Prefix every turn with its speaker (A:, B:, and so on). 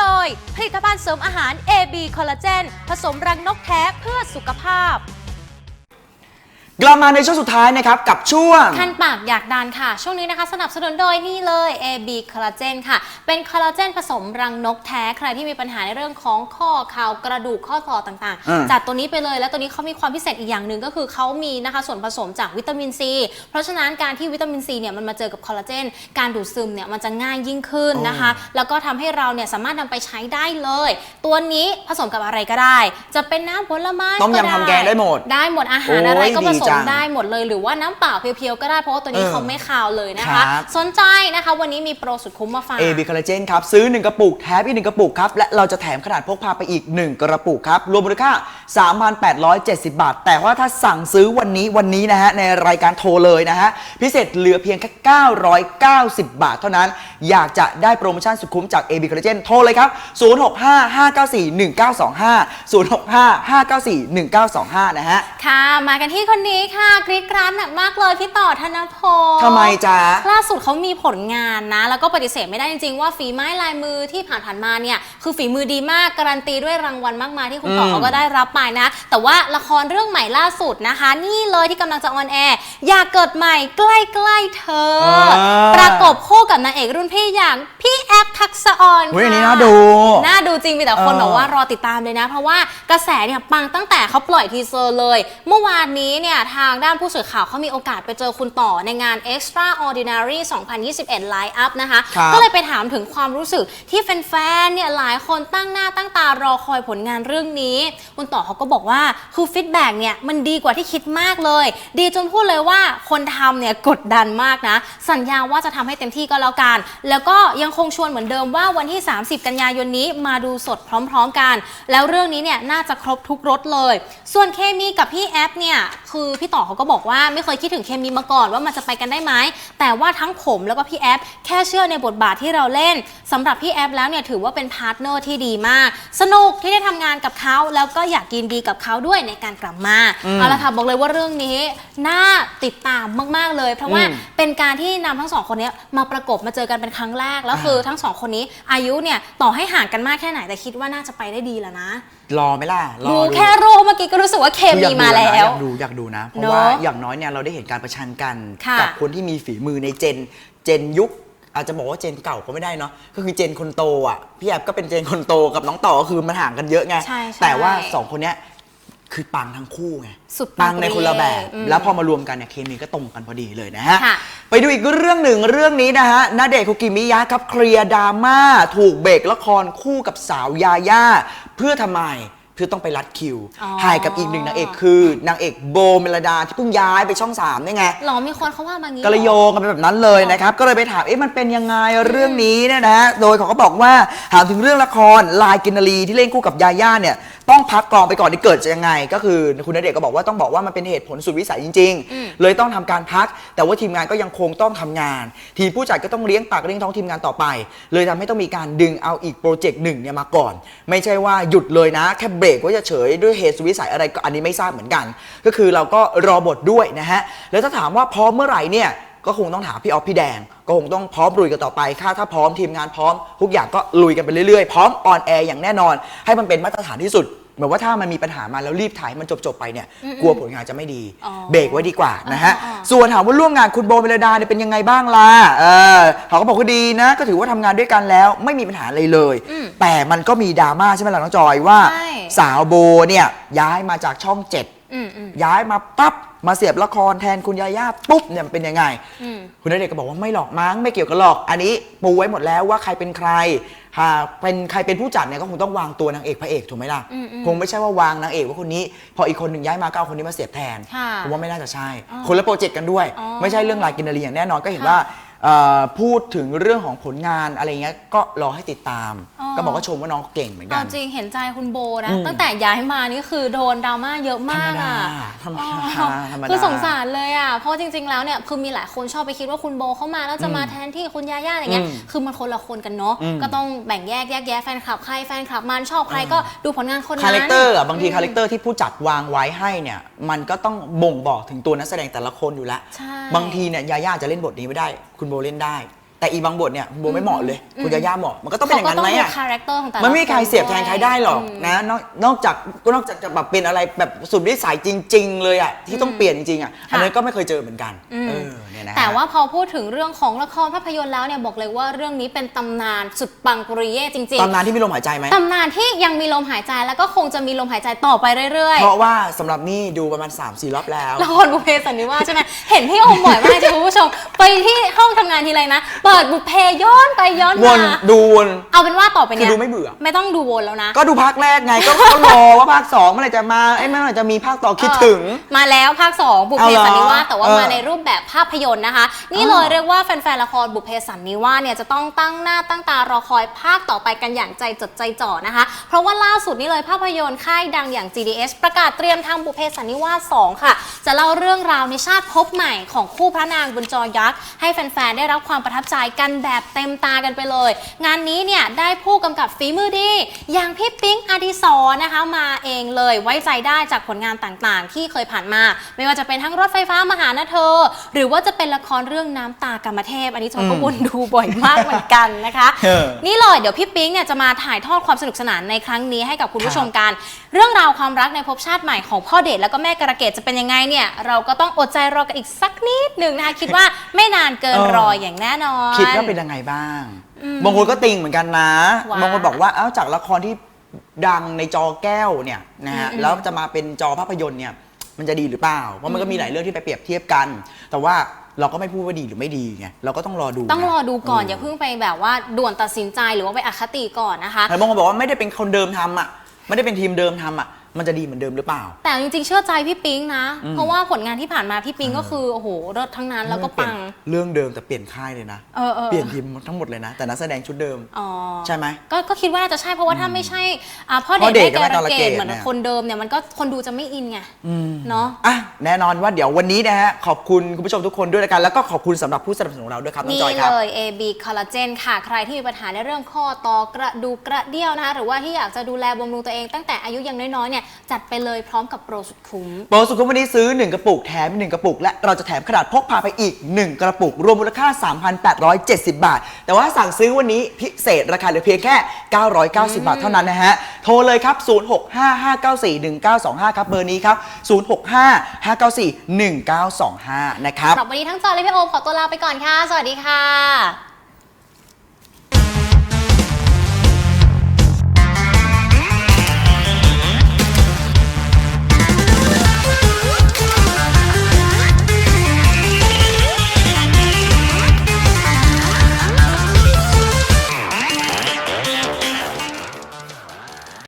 A: โดย ผลิตภัณฑ์เสริมอาหาร AB คอลลาเจนผสมรังนกแท้เพื่อสุขภาพ
B: กลับมาในช่วงสุดท้ายนะครับ กับช่วง
A: คันปากอยากดันค่ะ ช่วงนี้นะคะสนับสนุนโดยนี่เลย AB คอลลาเจนค่ะ เป็นคอลลาเจนผสมรังนกแท้ ใครที่มีปัญหาในเรื่องของข้อเข่ากระดูกข้อต่อต่าง
B: อืม
A: ๆจัดตัวนี้ไปเลย แล้วตัวนี้เขามีความพิเศษอีกอย่างหนึ่งก็คือเขามีนะคะส่วนผสมจากวิตามินซี เพราะฉะนั้นการที่วิตามินซีเนี่ยมันมาเจอกับคอลลาเจน การดูดซึมเนี่ยมันจะง่ายยิ่งขึ้นนะคะ แล้วก็ทำให้เราเนี่ยสามารถนำไปใช้ได้เลย ตัวนี้ผสมกับอะไรก็ได้ จะเป็นน้ำผลไม้
B: ต้มยำทำแกงได้หมด
A: ได้หมดอาหารอะไรก็
B: โอ้ย
A: ผ
B: ดี
A: ส
B: จั
A: ม
B: ง
A: ได้หมดเลย หรือว่าน้ำเปล่าเพียวๆก็ได้เพราะว่าตัวนี้
B: เออ
A: เขาไม่คาวเลยนะ
B: ครั
A: คะ
B: บ
A: สนใจนะคะวันนี้มีโปรสุดคุ้มมาฝาก
B: AB Collagen ครับซื้อ 1 กระปุกแถมอีก 1 กระปุกครับ และเราจะแถมขนาดพกพาไปอีก 1 กระปุกครับ รวมมูลค่า 3,870 บาท แต่ว่าถ้าสั่งซื้อวันนี้วันนี้นะฮะในรายการโทรเลยนะฮะพิเศษเหลือเพียงแค่990 บาท เท่านั้นอยากจะได้โปรโมชั่นสุดคุ้มจาก AB Collagen โทรเลยครับ065 594 1925 065 594 1925 นะฮะ
A: ค่ะมากันที่คนนี้ค่ะกรีดกรานหนักมากเลยพี่ต่อธนพล
B: ทำไมจ๊ะ
A: ล่าสุดเขามีผลงานนะ แล้วก็ปฏิเสธไม่ได้จริงๆ ว่าฝีไม้ลายมือที่ผ่านๆมาเนี่ย คือฝีมือดีมาก การันตีด้วยรางวัลมากมายที่คุณต่อ
B: อืม
A: เขาก็ได้รับไปนะ แต่ว่าละครเรื่องใหม่ล่าสุดนะคะ นี่เลยที่กำลังจะออนแอร์อยากเกิดใหม่ใกล้ๆเธออ
B: อ่า
A: ประกบคู่กับนางเอกรุ่นพี่อย่างพี่แอฟทักษะออน
B: เฮ้ยอันนี้
A: ค่ะ
B: น่าดู
A: น่าดูจริงมีแต่คน
B: เออ
A: บอกว่ารอติดตามเลยนะ เพราะว่ากระแสเนี่ยปังตั้งแต่เขาปล่อยทีเซอร์เลย เมื่อวานนี้เนี่ยทางด้านผู้สื่อข่าวเขามีโอกาสไปเจอคุณต่อในงาน Extraordinary 2021 Line Up นะคะ
B: ครับ
A: ก็เลยไปถามถึงความรู้สึกที่แฟนๆ เนี่ยหลายคนตั้งหน้าตั้งตารอคอยผลงานเรื่องนี้ คุณต่อเขาก็บอกว่าคือฟีดแบ็กเนี่ยมันดีกว่าที่คิดมากเลย ดีจนพูดเลยว่าคนทำเนี่ยกดดันมากนะ สัญญาว่าจะทำให้เต็มที่ก็แล้วกัน แล้วก็ยังคงชวนเหมือนเดิมว่าวันที่ 30 กันยายนนี้มาดูสดพร้อม ๆ กัน แล้วเรื่องนี้เนี่ยน่าจะครบทุกรสเลย ส่วนเคมีกับพี่แอฟเนี่ยคือพี่ต่อเขาก็บอกว่าไม่เคยคิดถึงเคมีมาก่อนว่ามันจะไปกันได้ไหมแต่ว่าทั้งผมแล้วก็พี่แอฟแค่เชื่อในบทบาทที่เราเล่นสำหรับพี่แอฟแล้วเนี่ยถือว่าเป็นพาร์ทเนอร์ที่ดีมาก สนุกที่ได้ทำงานกับเขาแล้วก็อยากกินดีกับเขาด้วยในการกลับมา
B: อืม
A: เอาละค่ะบอกเลยว่าเรื่องนี้น่าติดตามมาก ๆเลย เพราะว่า
B: อืม
A: เป็นการที่นำทั้งสองคนนี้มาประกบมาเจอกันเป็นครั้งแรกแล้วคือทั้งสองคนนี้อายุเนี่ยต่อให้ห่างกันมากแค่ไหนแต่คิดว่าน่าจะไปได้ดีแล้วนะ
B: รอไหมล่ะรอ
A: ดูแค่รูปเมื่อกี้ก็รู้สึกว่าเค
B: คืออย
A: มี
B: กดู
A: มาแล้ว
B: นะอยากดูอยากดูนะ เพราะ
A: เนอะ
B: ว่าอย่างน้อยเนี่ยเราได้เห็นการประชันกัน
A: ค่ะ
B: กัคนที่มีฝีมือในเจน เจนยุคอาจจะบอกว่าเจนเก่าก็ไม่ได้เนาะก็คือเจนคนโตอะพี่แอบก็เป็นเจนคนโตกับน้องต่อก็คือมันห่างกันเยอะไง
A: ใช่ใช่
B: แต่ว่าสองคนเนี้ยคือปังทั้งคู่ไง
A: สุดปั
B: ปั
A: ง
B: งในคนละแบบ
A: อืม
B: แล้วพอมารวมกันเนี่ยเคมีก็ตรงกันพอดีเลยนะฮะ
A: ค่ะ
B: ไปดูอีกเรื่องหนึ่งเรื่องนี้นะฮะณเดชน์คุกิมิยะครับเคลียร์ดราม่าถูกเบรกละครคู่กับสาวยาย่า เพื่อทำไม พื่อต้องไปรัดคิว
A: อ๋อ
B: ถ่ายกับอีกหนึ่งนางเอกคือนางเอกโบเมลดาที่เพิ่งย้ายไปช่องสามนี่ไง
A: หรอมีคนเขาว่ามางี้
B: ก็เลยโยงกันไปแบบนั้นเลยนะครับ ก็เลยไปถาม เอ๊ะมันเป็นยังไงเรื่องนี้เนี่ยนะ โดยเขาก็บอกว่าถามถึงเรื่องละครลายกินนารีที่เล่นคู่กับยาย่าเนี่ย ต้องพักกองไปก่อนที่เกิดจะยังไง ก็คือคุณณเดชน์ก็บอกว่าต้องบอกว่ามันเป็นเหตุผลสุดวิสัยจริง
A: อืม
B: ๆ เลยต้องทำการพัก แต่ว่าทีมงานก็ยังคงต้องทำงาน ทีมผู้จัดก็ต้องเลี้ยงปากเลี้ยงท้องทีมงานต่อไป เลยทำให้ต้องมีการดึงเอาอีกโปรเจกต์หนึ่งเนี่ยมาก่อน ไม่ใช่ว่าหยุดเลยนะ แค่เบรกว่าจะเฉยด้วยเหตุสุดวิสัยอะไรก็อันนี้ไม่ทราบเหมือนกัน ก็คือเราก็รอบทด้วยนะฮะแล้วถ้าถามว่าพร้อมเมื่อไหร่เนี่ยก็คงต้องถามพี่ออฟพี่แดง ก็คงต้องพร้อมลุยกันต่อไปค่าถ้าพร้อมทีมงานพร้อมทุกอย่างก็ลุยกันไปเรื่อยๆ พร้อมออนแอร์อย่างแน่นอน ให้มันเป็นมาตรฐานที่สุด มือนว่าถ้ามันมีปัญหามาแล้วรีบถ่ายให้มันจบๆไปเนี่ยกลัวผลงานจะไม่ดี
A: อ๋อ
B: เบรกไว้ดีกว่านะฮะ
A: อ๋ออ๋อ
B: ส่วนถามว่าร่วมงานคุณโบเมลดาเนี่ยเป็นยังไงบ้างล่ะเออเขาก็บอกว่าดีนะ ก็ถือว่าทำงานด้วยกันแล้วไม่มีปัญหาอะไรเลย
A: อืม
B: แต่มันก็มีดราม่าใช่ไหมล่ะน้องจอยว่า
A: ใช่
B: สาวโบเนี่ยย้ายมาจากช่องเจ็ด
A: อืมอืม
B: ย้ายมาปั๊บมาเสียบละครแทนคุณยาย่าปุ๊บเนี่ยมันเป็นยังไง
A: อืม
B: คุณณเดชน์ก็บอกว่าไม่หรอกมั้งไม่เกี่ยวกันหรอก อันนี้ปูไว้หมดแล้วว่าใครเป็นใคร หากเป็นใครเป็นผู้จัดเนี่ยก็คงต้องวางตัวนางเอกพระเอกถูกไหมล่ะ
A: อืมอืม
B: คงไม่ใช่ว่าวางนางเอกว่าคนนี้ พออีกคนหนึ่งย้ายมาก็เอาคนนี้มาเสียบแทน
A: ค่ะ
B: ผมว่าไม่น่าจะใช่
A: อ๋อ
B: คนละโปรเจกต์กันด้วย
A: อ๋อ
B: ไม่ใช่เรื่องลายกินนารีอย่างแน่นอนก็เห็น
A: ค่ะ
B: ว่าเอ่อ พูดถึงเรื่องของผลงานอะไรเงี้ยก็รอให้ติดตาม
A: อ๋อ
B: ก็บอกว่าชมว่าน้องเก่งเหมือนกั
A: เอา
B: น
A: จริงเห็นใจคุณโบนะ
B: อืม
A: ตั้งแต่ย้ายมานี่คือโดนดราม่าเยอะมากอะ
B: ธรรมดา
A: อ๋อ
B: ธรรมดา
A: คือสงสารเลยอะ เพราะจริง ๆ แล้วเนี่ยคือมีหลายคนชอบไปคิดว่าคุณโบเข้ามาแล้วจะมาแทนที่คุณยาย่าอย่างเงี้ย
B: อืม
A: คือมันคนละคนกันเนาะ
B: อืม
A: ก็ต้องแบ่งแยกแยกแยะแฟนคลับใครแฟนคลับมันชอบใครก็ดูผลงานคนนั้น
B: คาแรคเตอร์อะบางทีคาแรคเตอร์ที่ผู้จัดวางไว้ให้เนี่ยมันก็ต้องบ่งบอกถึงตัวนักแสดงแต่ละคนอยู่แล้ว
A: ใช่
B: บางทีเนี่ยยาย่าจะเล่นบทนี้ไม่ได้ คุณโบเล่นได้ แต่อีบางบทเนี่ยคุณโบไม่เหมาะเลย คุณยาย่าเหมาะมันก็ต้องเป็นอย่างนั้นไหม
A: เขาก็ต้
B: อะ
A: ดูคาแรคเตอร์ของแต่ละ
B: มันไม่มีใคร
A: น
B: เสียบแทนใครได้หรอก
A: ม
B: นะนอกนอกจากก็นอกจากจะแบบเป็นอะไรแบบสุดวิสัยจริง ๆ เลยอะที่ต้องเปลี่ยนจริงๆอะอันนั้นก็ไม่เคยเจอเหมือนกัน
A: อืม
B: เออ เนี่ยนะฮะ
A: แต่ว่าพอพูดถึงเรื่องของละครภาพยนตร์แล้วเนี่ยบอกเลยว่าเรื่องนี้เป็นตำนานสุดปังปุริเย่จริง
B: ตำนานที่มีลมหายใจไหม
A: ๆตำนานที่ยังมีลมหายใจแล้วก็คงจะมีลมหายใจต่อไปเรื่อย
B: เพราะว่าสำหรับนี่ดูประมาณ 3 4 รอบแล้ว
A: ๆละครบุพเพสันนิวาสใช่ไหมเห็นพี่โอมบ่อยมากจ้ะคุณผู้ชม ไปที่ห้องทำงานทีไรนะ เปิดบุพเพย้อนไปย้อน
B: ว
A: มาน
B: ดูวน
A: เอาเป็นว่าต่อไปเนี่ย
B: คือดูไม่เบื่อ
A: ไม่ต้องดูวนแล้วนะ
B: ก็ดูภาคแรกไงก็ก็รอว่าภาค2เมื่อไหร่จะมาเอ้ยเมื่อไหร่จะมีภาคต่อคิดถึง
A: เออมาแล้วภาค2บุพเพ
B: เอาเหรอ
A: สันนิวาสแต่ว่า
B: เออ
A: มาในรูปแบบภาพยนตร์นะคะ นี่
B: อ๋อ
A: เลยเรียกว่าแฟนๆละครบุพเพสันนิวาสเนี่ยจะต้องตั้งหน้าตั้งตารอคอยภาคต่อไปกันอย่างใจจดใจจ่อนะคะ เพราะว่าล่าสุดนี่เลยภาพยนตร์ค่ายดังอย่าง GDS ประกาศเตรียมทำบุพเพสันนิวาส 2 ค่ะ จะเล่าเรื่องราวในชาติภพใหม่ของคู่พระนางบนจอยักษ์ ให้แฟนๆได้รับความประทับใจกันแบบเต็มตากันไปเลย งานนี้เนี่ยได้ผู้กำกับฝีมือดี อย่างพี่ปิ๊งอดิศรนะคะมาเองเลยไว้ใจได้จากผลงานต่างๆ ที่เคยผ่านมา ไม่ว่าจะเป็นทั้งรถไฟฟ้ามาหานะเธอ หรือว่าจะเป็นละครเรื่องน้ำตากรรมเทพ อันนี้จอยก็วนดูบ่อยมากเหมือนกันนะคะ
B: เออ
A: นี่เลยเดี๋ยวพี่ปิ๊งเนี่ยจะมาถ่ายทอดความสนุกสนานในครั้งนี้ให้กับคุณผู้ชมกัน เรื่องราวความรักในภพชาติใหม่ของพ่อเดชแล้วก็แม่กระเกดจะเป็นยังไงเนี่ย เราก็ต้องอดใจรอกันอีกสักนิดหนึ่งนะคะคิดว่าไม่นานเกิน
B: เออ
A: รออย่างแน่นอน
B: คิดว่าเป็นยังไงบ้าง
A: อืม
B: บางคนก็ติงเหมือนกันนะ
A: ว่า
B: บางคนบอกว่าเอ้าจากละครที่ดังในจอแก้วเนี่ยนะฮะ
A: อืมอืม
B: แล้วจะมาเป็นจอภาพยนตร์เนี่ยมันจะดีหรือเปล่า เพราะมันก็มีหลายเรื่องที่ไปเปรียบเทียบกัน แต่ว่า เราก็ไม่พูดว่าดีหรือไม่ดีไงเราก็ต้องรอดู
A: ต้องรอดูก่อน
B: เอ
A: ย่าเพิ่งไปแบบว่าด่วนตัดสินใจหรือว่าไปอคติก่อนนะคะ
B: แต่บางคนบอกว่าไม่ได้เป็นคนเดิมทำอะไม่ได้เป็นทีมเดิมทำอะ มันจะดีเหมือนเดิมหรือเปล่า
A: แต่จริงๆเชื่อใจพี่ปิ๊งนะ
B: อืม
A: เพราะว่าผลงานที่ผ่านมาพี่ปิ๊งก็คือโอ้โหรถทั้งนั้นแล้วก็ปัง
B: เรื่องเดิมแต่เปลี่ยนค่ายเลยนะ
A: เออเออ
B: เปลี่ยนทีมทั้งหมดเลยนะ แต่นักแสดงชุดเดิม
A: อ๋อ
B: ใช่ไหม
A: ก็ก็คิดว่าน่าจะใช่เพราะว่าถ้าไม่ใช่อ่าพ่อ
B: พ่อ
A: เด็ก
B: เด็ก
A: แม่
B: กับ
A: ก
B: แม่
A: ระ
B: กาล
A: เก
B: เก
A: ด
B: ด
A: เหมือน
B: เนี่ย
A: คนเดิมเนี่ยมันก็คนดูจะไม่อินไง
B: อืม
A: เนาะ
B: อะแน่นอนว่าเดี๋ยววันนี้นะฮะขอบคุณคุณผู้ชมทุกคนด้วยละกันแล้วก็ขอบคุณสำหรับผู้สนับสนุนของเราด้วยครับน้อง
A: นี่
B: จอยครับ
A: เลย AB Collagen ค่ะ ใครที่มีปัญหาในเรื่องข้อต่อกระดูกกระเดี่ยวนะคะ หรือว่าที่อยากจะดูแลบำรุงตัวเองตั้งแต่อายุยังน้อยๆเนี่ยจัดไปเลยพร้อมกับโปรสุดคุ้ม
B: โปรสุขุมวันนี้ซื้อ 1 กระปุกแถม 1 กระปุก และเราจะแถมขนาดพกพาไปอีก 1 กระปุก รวมมูลค่า 3,870 บาท แต่ว่าสั่งซื้อวันนี้พิเศษราคาเหลือเพียงแค่ 990 บาทเท่านั้นนะฮะ โทรเลยครับ 0655941925 ครับเบอร์นี้ครับ 0655941925 นะครับ
A: สำหรับวันนี้ทั้งจอและพี่โอมขอตัวลาไปก่อนค่ะ สวัสดีค่ะ